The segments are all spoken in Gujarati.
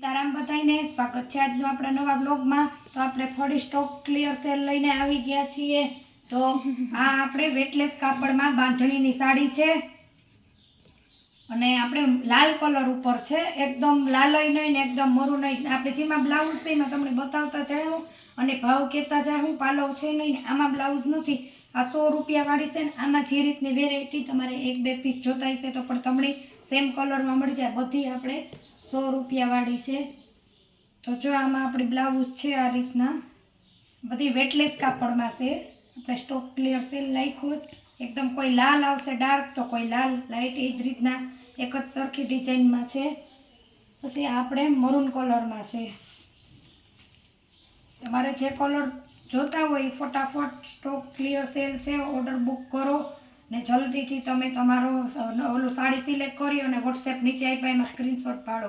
સીતારામ બધાઈને સ્વાગત છે આજનો આપણા નવા બ્લોગમાં તો આપણે ફરી સ્ટોક ક્લિયર સેલ લઈને આવી ગયા છીએ. તો આ આપણે વેટલેસ કાપડમાં બાંધણીની સાડી છે. અને આપણે લાલ કલર ઉપર છે. એકદમ લાલય નહીં ને એકદમ મરું નહીં આપણે જેમાં બ્લાઉઝ છે એમાં તમને બતાવતા જાઉં. અને ભાવ કહેતા જાઉં, પાલવ છે નહીં ને આમાં બ્લાઉઝ નથી. આ સો રૂપિયાવાળી છે ને આમાં જે રીતની વેરાયટી તમારે એક બે પીસ જોતા હશે તો પણ તમને સેમ કલરમાં મળી જાય. બધી આપણે સો રૂપિયાવાળી છે. તો જો આમાં આપણી બ્લાઉઝ છે આ રીતના. બધી વેટલેસ કાપડમાં છે. આપણે સ્ટોક ક્લિયર સેલ નાખ્યો એકદમ કોઈ લાલ આવશે ડાર્ક તો કોઈ લાલ. લાઇટ એ જ રીતના એક જ સરખી ડિઝાઇનમાં છે. પછી આપણે મરૂન કલરમાં છે. તમારે જે કલર જોતા હોય ફટાફટ સ્ટોક ક્લિયર સેલ છે. ઓર્ડર બુક કરો. ને જલ્દીથી તમે તમારો ઓલું સાડી સિલેક્ટ કરી અને વોટ્સએપ નીચે આપ્યા એમાં સ્ક્રીનશોટ પાડો.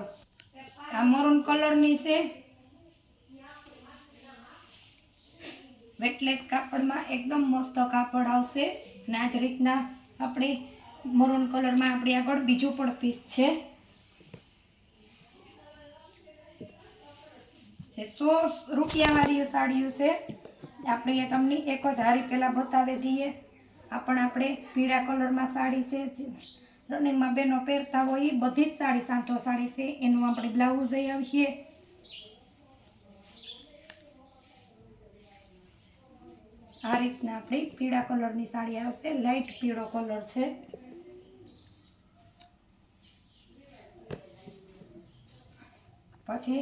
આ મરૂન કલરની છે. વેટલેસ કાપડમાં એકદમ મસ્ત કાપડ આવશે. અને આ જ રીતના આપણે મરૂન કલરમાં આપણી આગળ બીજું પણ પીસ છે. જે સો રૂપિયાવાળી સાડીઓ છે. આપણે એ તમને એક જ હારી પહેલાં બતાવી દઈએ. આ પણ આપણે પીળા કલરમાં સાડી છે. રનિંગમાં બેનો પહેરતા હોય એ બધી જ સાડી સાંતો સાડી છે. એનું આપણે બ્લાઉઝ આવીએ. આ રીતના આપણી પીળા કલરની સાડી આવશે. લાઇટ પીળો કલર છે. પછી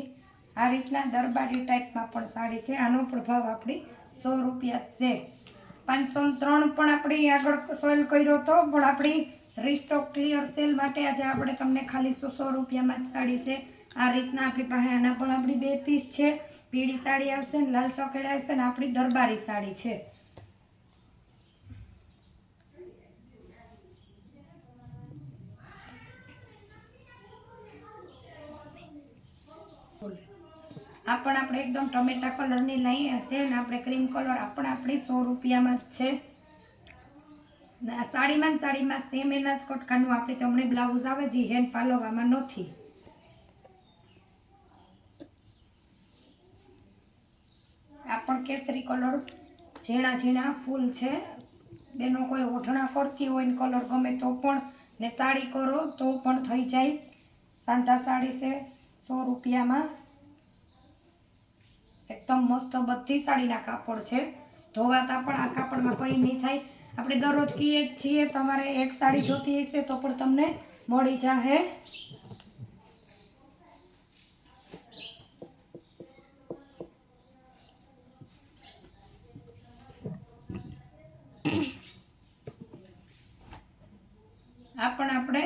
આ રીતના દરબારી ટાઈપમાં પણ સાડી છે. આનો પણ ભાવ આપણી સો રૂપિયા છે. પાંચસો ત્રણ પણ આપણી આગળ સેલ કર્યો હતો પણ આપણી રીસ્ટોક ક્લિયર સેલ માટે આજે આપણે તમને ખાલી સો સો રૂપિયામાં જ સાડી છે. આ રીતના આપણી પાસે આના પણ આપણી બે પીસ છે. પીળી સાડી આવશે ને લાલ ચોકડી આવશે ને આપણી દરબારી સાડી છે. આ પણ આપણે એકદમ ટમેટા કલરની લઈએ હશે ને આપણે ક્રીમ કલર આ પણ આપણી સો રૂપિયામાં જ છે. સાડીમાં સાડીમાં સેમ એના જ કટકાનું આપણે તમને બ્લાઉઝ આવે, જે હેન્ડ પાલવવામાં નથી. આ પણ કેસરી કલર ઝીણા ઝીણા ફૂલ છે. બેનો કોઈ ઓઢણા કરતી હોય ને કલર ગમે તો પણ. ને સાડી કરો તો પણ થઈ જાય. સાંધા સાડી છે, સો રૂપિયામાં. એકદમ મસ્ત બધી સાડીના કાપડ છે. ધોવાતા પણ આ કાપડમાં કંઈ નહીં થાય. આપણે દરરોજ કહીએ છીએ, તમારે એક સાડી જોતી હશે તો પણ તમને મળી જાહે. આ પણ આપણે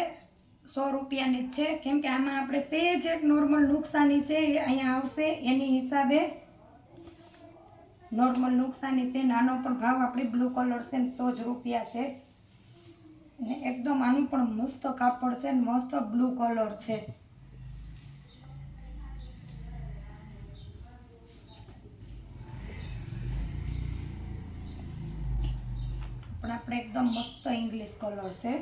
સો રૂપિયાની જ છે. કેમ કે આમાં આપણે સેજ એક નોર્મલ નુકસાની છે એ અહીંયા આવશે એની હિસાબે. નોર્મલ નુકસાની છે, નાનો પણ ભાવ, આપણે બ્લુ કલર છે ને સો જ રૂપિયા છે. ને એકદમ આનું પણ મસ્ત કાપડ છે ને મસ્ત બ્લુ કલર છે. પણ આપણે એકદમ મસ્ત ઇંગ્લિશ કલર છે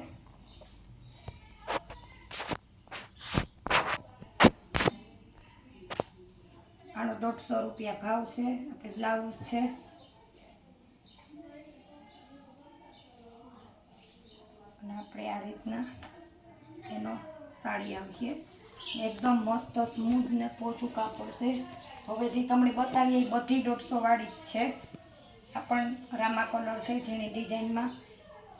આનો દોઢસો રૂપિયા ભાવ છે, આપણે બ્લાઉઝ છે. અને આપણે આ રીતના એનો સાડી આવીએ એકદમ મસ્ત સ્મૂથ ને પોચું કાપડ છે. હવે જે તમને બતાવીએ એ બધી દોઢસો વાળી જ છે. આ પણ રામા કલર છે, જેની ડિઝાઇનમાં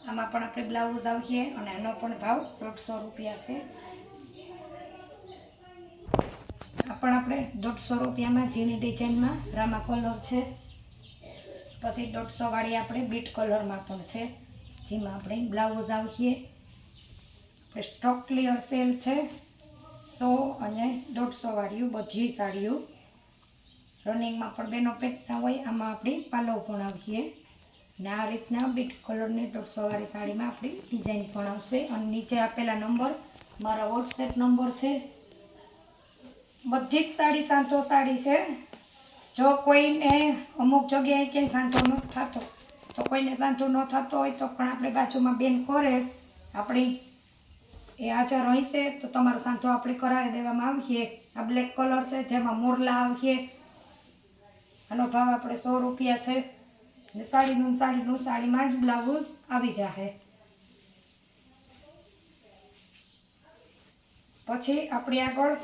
આમાં પણ આપણે બ્લાઉઝ આવીએ અને આનો પણ ભાવ દોઢસો રૂપિયા છે. પણ આપણે દોઢસો રૂપિયામાં જેની ડિઝાઇનમાં રામા કલર છે. પછી દોઢસો વાળી આપણે બીટ કલરમાં પણ છે. જેમાં આપણે બ્લાઉઝ આવીએ. આપણે સ્ટોક ક્લિયર સેલ છે. સો અને દોઢસો વાળીઓ બધી સાડીઓ. રનિંગમાં પણ બેનો પહેરતા હોય, આમાં આપણી પાલવ પણ આવીએ. ને આ રીતના બીટ કલરની દોઢસો વાળી સાડીમાં આપણી ડિઝાઇન પણ આવશે. અને નીચે આપેલા નંબર, મારા વોટ્સએપ નંબર છે. બધી જ સાડી સાંતો સાડી છે. જો કોઈને અમુક જગ્યાએ ક્યાંય સાંતો ન થતો, તો કોઈને સાંતો ન થતો હોય તો પણ આપણે બાજુમાં બેન કોરેસ આપણી એ હાજર હશે તો તમારો સાંધો આપણે કરાવી દેવામાં આવીએ. આ બ્લેક કલર છે, જેમાં મોરલા આવીએ. આનો ભાવ આપણે સો રૂપિયા છે. ને સાડીનું સાડીનું સાડીમાં જ બ્લાઉઝ આવી જશે પછી આપણી આગળ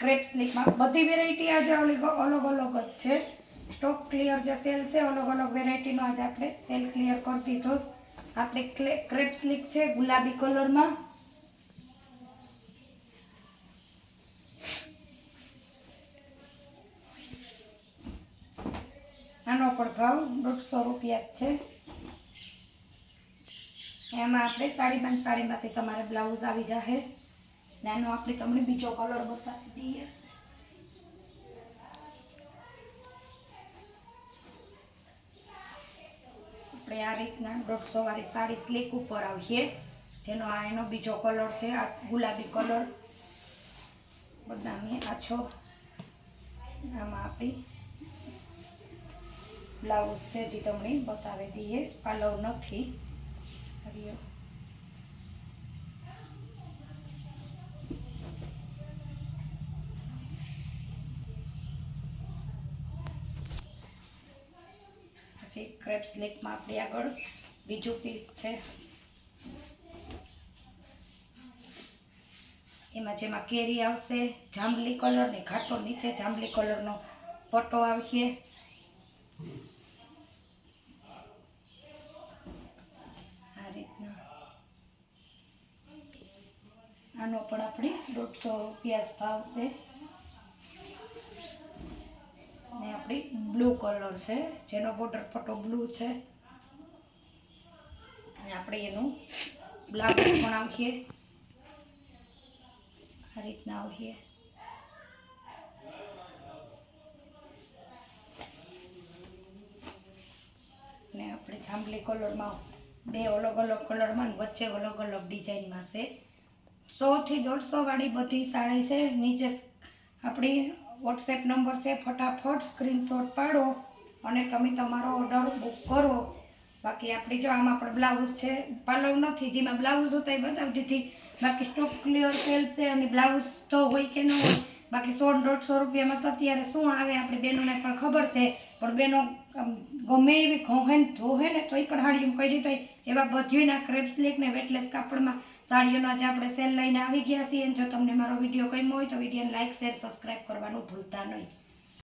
ક્રેપ સ્લીકમાં બધી વેરાયટી આજે અલગ અલગ અલગ જ છે. સ્ટોક ક્લિયર જે સેલ છે, અલગ અલગ વેરાયટીનો આજે આપણે સેલ ક્લિયર કરતી જોશ. આપણે ક્રેપ સ્લીક છે, ગુલાબી કલરમાં આનો પણ ભાવ દોઢસો રૂપિયા જ છે. એમાં આપણે સાડીમાં ને સાડીમાંથી તમારે બ્લાઉઝ આવી જશે ને આનો આપણે તમને બીજો કલર બતાવી દઈએ. આપણે આ રીતના દોઢસો વાળી સાડી સ્લીક ઉપર આવીએ. જેનો આ એનો બીજો કલર છે, આ ગુલાબી કલર બદામી આછો આમાં આપણી બ્લાઉઝ છે જે તમને બતાવી દઈએ. પાલવ નથી. હરિયો પછી ક્રેપ સ્લીકમાં આપણી આગળ બીજું પીસ છે. એમાં જેમાં કેરી આવશે, જાંબલી કલર ને ઘાટો નીચે જાંબલી કલરનો પટ્ટો આવશે આ રીતના. આનો પણ આપણે દોઢસો રૂપિયા ભાવશે ને આપણી બ્લુ કલર છે, જેનો બોર્ડર પટ્ટો બ્લુ છે. અને આપણે એનું બ્લાઉઝ પણ આવીએ આ રીતના આવીએ. ને આપણે જાંબલી કલરમાં બે અલગ અલગ કલરમાં વચ્ચે અલગ અલગ ડિઝાઇનમાં છે. સોથી દોઢસો વાળી બધી સાડી છે. નીચે આપણી વોટ્સએપ નંબર છે, ફટાફટ સ્ક્રીનશોટ પાડો અને તમે તમારો ઓર્ડર બુક કરો. બાકી આપણી જો આમાં પણ બ્લાઉઝ છે પાલવ નથી, જેમાં બ્લાઉઝ હતા એ બતાવી દીધી બાકી સ્ટોક ક્લિયર સેલ છે અને બ્લાઉઝ તો હોય કે ન હોય બાકી સો દોઢસો રૂપિયામાં તો અત્યારે શું આવે આપણે બેનોને પણ ખબર છે. પણ બેનો ગમે એવી ઘોહે ને ધોહે ને તોય પણ હાડીઓ કરી થઈ એવા બધીના ક્રેપ સ્લીક ને વેટલેસ કાપડમાં સાડીઓનો આજે આપણે સેલ લઈને આવી ગયા છીએ. જો તમને મારો વીડિયો ગમ્યો હોય તો વિડીયોને લાઇક શેર સબસ્ક્રાઈબ કરવાનું ભૂલતા નહીં.